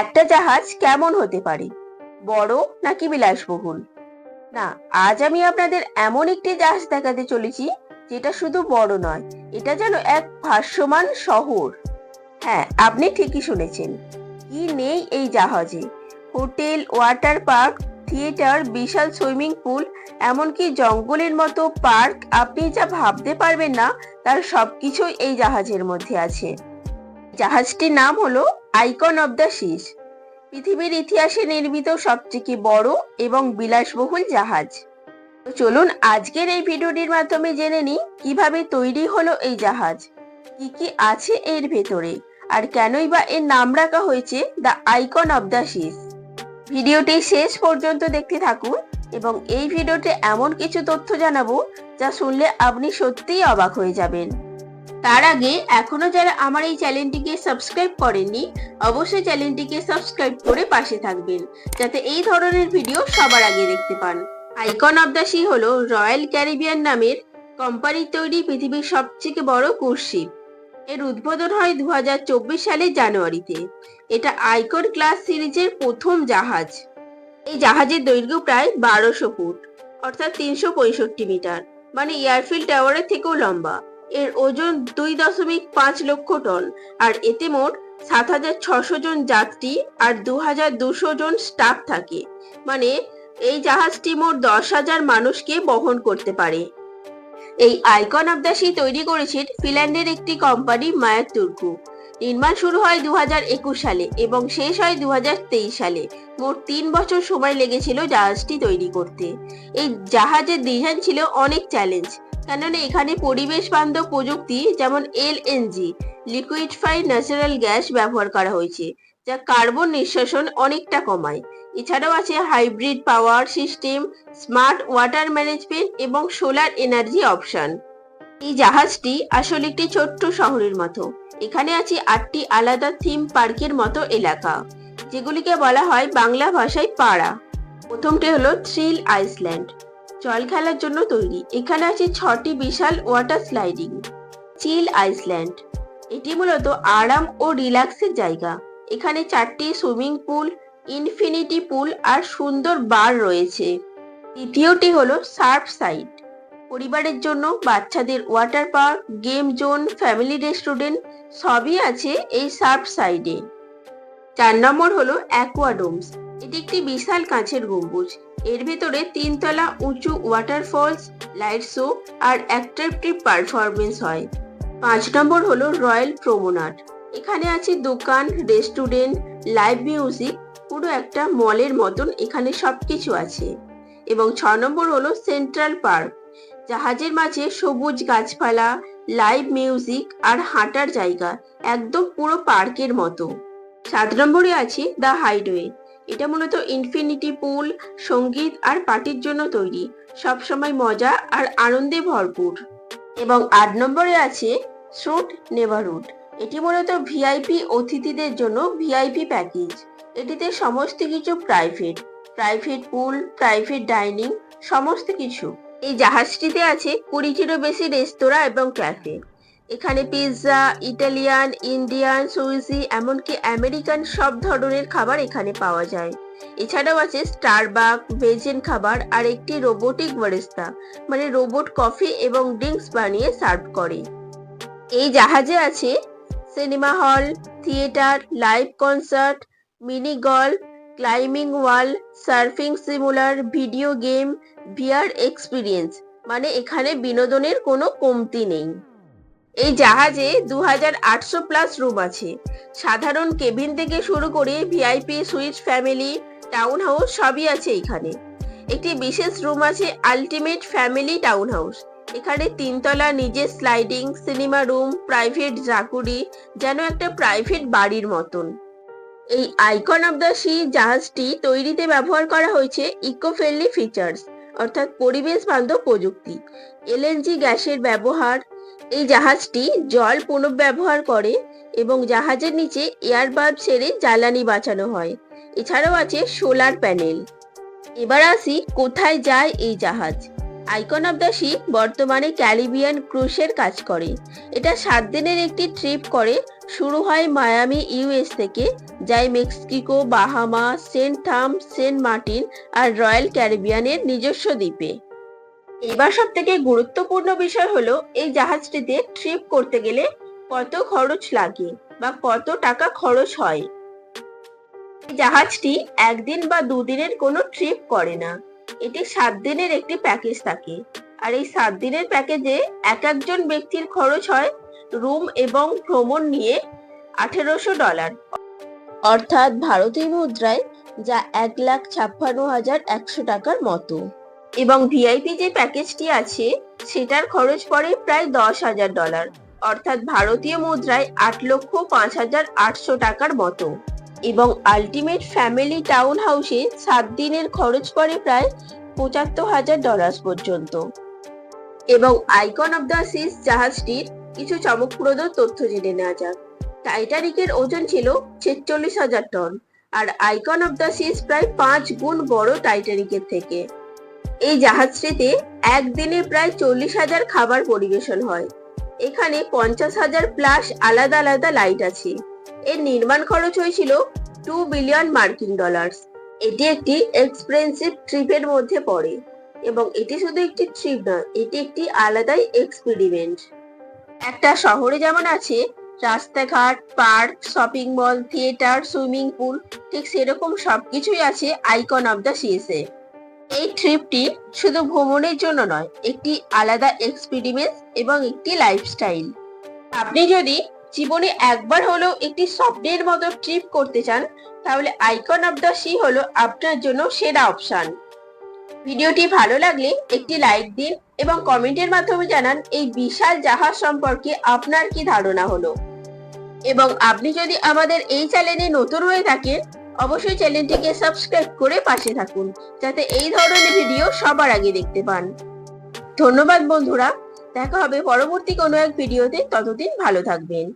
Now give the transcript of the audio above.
একটা জাহাজ কেমন হতে পারে? বড় নাকি বিলাসবহুল? না, আজ আমি আপনাদের এমন একটি জাহাজ দেখাতে চলেছি, যেটা শুধু বড় নয়, এটা যেন এক ভাসমান শহর। হ্যাঁ আপনি ঠিকই শুনেছেন। কি নেই এই জাহাজে? হোটেল, ওয়াটার পার্ক, থিয়েটার, বিশাল সুইমিং পুল, এমনকি জঙ্গলের মতো পার্ক, আপনি যা ভাবতে পারবেন না, তার সবকিছুই এই জাহাজের মধ্যে আছে। জাহাজটির নাম হলো আইকন অব দ্য সিস পৃথিবীর ইতিহাসে নির্মিত সবথেকে বড় এবং বিলাসবহুল জাহাজ? তো চলুন আজকের এই ভিডিওটির মাধ্যমে জেনে নিই, কীভাবে তৈরি হলো এই জাহাজ? কি কি আছে এর ভেতরে? আর কেনই বা এর নাম রাখা হয়েছে the icon of the seas ভিডিওটি শেষ পর্যন্ত দেখতে থাকুন এবং এই ভিডিওতে এমন কিছু তথ্য জানাব যা শুনলে আপনি সত্যিই অবাক হয়ে যাবেন। তার আগে এখনও যারা আমার এই চ্যানেলটিকে সাবস্ক্রাইব করেননি, অবশ্যই চ্যানেলটিকে সাবস্ক্রাইব করে পাশে থাকবেন, যাতে এই ধরনের ভিডিও সবার আগে দেখতে পান। আইকন অব দ্য সি হলো রয়্যাল ক্যারিবিয়ান নামের কোম্পানির তৈরি পৃথিবীর সবথেকে বড় কুরশিপ এর উদ্বোধন হয় দু হাজার চব্বিশ সালের জানুয়ারিতে। এটা আইকন ক্লাস সিরিজের প্রথম জাহাজ। এই জাহাজের দৈর্ঘ্য প্রায় বারোশো ফুট, অর্থাৎ তিনশো পঁয়ষট্টি মিটার মানে এয়ারফিল্ড টাওয়ারের থেকেও লম্বা। এর ওজন দুই দশমিক পাঁচ লক্ষ টন, আর এতে মোট সাত হাজার ছশো জন যাত্রী আর দু হাজার দুশো জন স্টাফ থাকে। মানে এই জাহাজটি মোট দশ হাজার মানুষকে বহন করতে পারে। এই আইকন অব দ্য তৈরি করেছেন ফিনল্যান্ডের একটি কোম্পানি মায়ার তুর্কু। নির্মাণ শুরু হয় দু হাজার একুশ সালে এবং শেষ হয় দু হাজার তেইশ সালে। মোট তিন বছর সময় লেগেছিল জাহাজটি তৈরি করতে। এই জাহাজের ডিজাইন ছিল অনেক চ্যালেঞ্জ কেননা এখানে পরিবেশ বান্ধব প্রযুক্তি যেমন এলএনজি লিকুইডফাই ন্যাচারাল গ্যাস ব্যবহার করা হয়েছে, যা কার্বন নিঃশ্বাসন অনেকটা কমায়। এছাড়াও আছে hybrid power system, smart water management এবং সোলার এনার্জি অপশন। এই জাহাজটি আসলে একটি ছোট্ট শহরের মতো। এখানে আছে আটটি আলাদা থিম পার্কের মতো এলাকা, যেগুলিকে বলা হয় বাংলা ভাষায় পাড়া। প্রথমটি হলো থ্রিল আইসল্যান্ড। জল খেলার জন্য তৈরি। এখানে আছে ছটি বিশাল ওয়াটার স্লাইডিং চিল আইসল্যান্ড এটি মূলত আরাম ও রিল্যাক্সের জায়গা। এখানে চারটি সুইমিং পুল ইনফিনিটি পুল আর সুন্দর বার রয়েছে। দ্বিতীয়টি হলো সার্ফ সাইড পরিবারের জন্য বাচ্চাদের water park game zone family restaurant সবই আছে এই সার্ফ সাইডে চার নম্বর হলো অ্যাকোয়াডোমস এটি একটি বিশাল কাঁচের গম্বুজ। এর ভেতরে তিনতলা উঁচু ওয়াটারফলস লাইট শো আর অ্যাট্রাকটিভ পারফরমেন্স হয়। পাঁচ নম্বর হলো রয়্যাল প্রোমোনাট এখানে আছে দোকান, রেস্টুরেন্ট লাইভ মিউজিক পুরো একটা মলের মতন এখানে সবকিছু আছে। এবং ছ নম্বর হলো সেন্ট্রাল পার্ক জাহাজের মাঝে সবুজ গাছপালা লাইভ মিউজিক আর হাঁটার জায়গা, একদম পুরো পার্কের মতো। সাত নম্বরে আছে দ্য হাইডওয়ে এটা মূলত ইনফিনিটি পুল সংগীত আর পার্টির জন্য তৈরি। সব সময় মজা আর আনন্দে ভরপুর। এবং আট নম্বরে আছে স্রুট নেভারহুড এটি মূলত ভিআইপি অতিথিদের জন্য ভিআইপি প্যাকেজ এটিতে সমস্ত কিছু private private pool private dining সমস্ত কিছু। এই জাহাজটিতে আছে কুড়িটিরও বেশি রেস্তোরাঁ এবং ক্যাফে এখানে পিৎজা ইটালিয়ান ইন্ডিয়ান সুইসি এমনকি আমেরিকান সব ধরনের খাবার এখানে পাওয়া যায়। এছাড়াও আছে স্টারবাক ভেজেন খাবার আর একটি রোবোটিক বারিস্তা মানে রোবট কফি এবং ড্রিঙ্কস বানিয়ে সার্ভ করে। এই জাহাজে আছে cinema hall theatre live concert mini golf climbing wall surfing simulator video game VR experience মানে এখানে বিনোদনের কোনো কমতি নেই। এই জাহাজে দু হাজার আটশো প্লাস রুম আছে। সাধারণ কেবিন থেকে শুরু করে VIP suite family town house সবই আছে এখানে। একটি বিশেষ রুম আছে আলটিমেট ফ্যামিলি টাউন হাউস এখানে তিনতলা নিজের sliding cinema room private jacuzzi যেন একটা প্রাইভেট বাড়ির মতন। এই আইকন অব দ্য সি জাহাজটি তৈরিতে ব্যবহার করা হয়েছে ইকো ফ্রেন্ডলি ফিচার্স অর্থাৎ পরিবেশ বান্ধব প্রযুক্তি। এলএনজি গ্যাসের ব্যবহার এই জাহাজটি জল পুনর্ব্যবহার করে এবং জাহাজের নিচে এয়ার বাল্ব ছেড়ে জ্বালানি বাঁচানো হয়। এছাড়াও আছে সোলার প্যানেল এবার আসি কোথায় যায় এই জাহাজ। আইকন অব দ্য শিপ বর্তমানে ক্যারিবিয়ান ক্রুশের কাজ করে। এটা সাত দিনের একটি ট্রিপ করে, শুরু হয় মায়ামি ইউএস থেকে যায় Mexico, Bahama, saint Thomas saint Martin আর রয়্যাল ক্যারিবিয়ানের নিজস্ব দ্বীপে। এবার সব থেকে গুরুত্বপূর্ণ বিষয় হলো, এই জাহাজটিতে ট্রিপ করতে গেলে কত খরচ লাগে বা কত টাকা খরচ হয়? জাহাজটি একদিন বা দুদিনের কোনো ট্রিপ করে না। এটি সাত দিনের একটি প্যাকেজ থাকে। আর এই সাত দিনের প্যাকেজে এক একজন ব্যক্তির খরচ হয় রুম এবং ভ্রমণ নিয়ে আঠেরোশো ডলার অর্থাৎ ভারতীয় মুদ্রায় যা এক লাখ ছাপ্পান্ন হাজার একশো টাকার মতো। এবং ভিআইপি যে প্যাকেজটি আছে, সেটার খরচ পড়ে প্রায় দশ হাজার ডলার অর্থাৎ ভারতীয় মুদ্রায় আট লক্ষ পাঁচ হাজার আটশো টাকার মতো। এবং আলটিমেট ফ্যামিলি টাউন হাউসে সাত দিনের খরচ পড়ে প্রায় পঁচাত্তর হাজার ডলার পর্যন্ত। এবং আইকন অফ দ্য সিস জাহাজটির কিছু চমকপ্রদ তথ্য জেনে নেওয়া যাক। টাইটানিকের ওজন ছিল ছেচল্লিশ হাজার টন আর আইকন অফ দ্য সিস প্রায় পাঁচ গুণ বড় টাইটানিকের থেকে। এই জাহাজটিতে একদিনে প্রায় চল্লিশ হাজার খাবার পরিবেশন হয়। এখানে পঞ্চাশ হাজার প্লাস আলাদা আলাদা লাইট আছে। এর নির্মাণ খরচ হয়েছিল টু বিলিয়ন মার্কিন ডলার্স এটি একটি এক্সপেন্সিভ ট্রিপের মধ্যে পড়ে এবং এটি শুধু একটি ট্রিপ নয় এটি একটি আলাদাই এক্সপেরিমেন্ট একটা শহরে যেমন আছে, রাস্তাঘাট park shopping mall theatre swimming pool ঠিক সেরকম সবকিছুই আছে আইকন অব দ্য সিএসএ এই ট্রিপটি শুধু ভ্রমণের জন্য নয়, একটি আলাদা এক্সপেরিমেন্ট এবং একটি লাইফস্টাইল আপনি যদি জীবনে একবার হলেও একটি স্বপ্নের মতো ট্রিপ করতে চান, তাহলে আইকন অফ দ্য সি হলো আপনার জন্য সেরা অপশন ভিডিওটি ভালো লাগলে একটি লাইক দিন এবং কমেন্টের মাধ্যমে জানান এই বিশাল জাহাজ সম্পর্কে আপনার কি ধারণা হলো। এবং আপনি যদি আমাদের এই চ্যানেলে নতুন হয়ে থাকেন অবশ্যই চ্যানেলটিকে সাবস্ক্রাইব করে পাশে থাকুন, যাতে এই ধরনের ভিডিও সবার আগে দেখতে পান। ধন্যবাদ বন্ধুরা, দেখা হবে পরবর্তী কোনো এক ভিডিওতে ততদিন ভালো থাকবেন।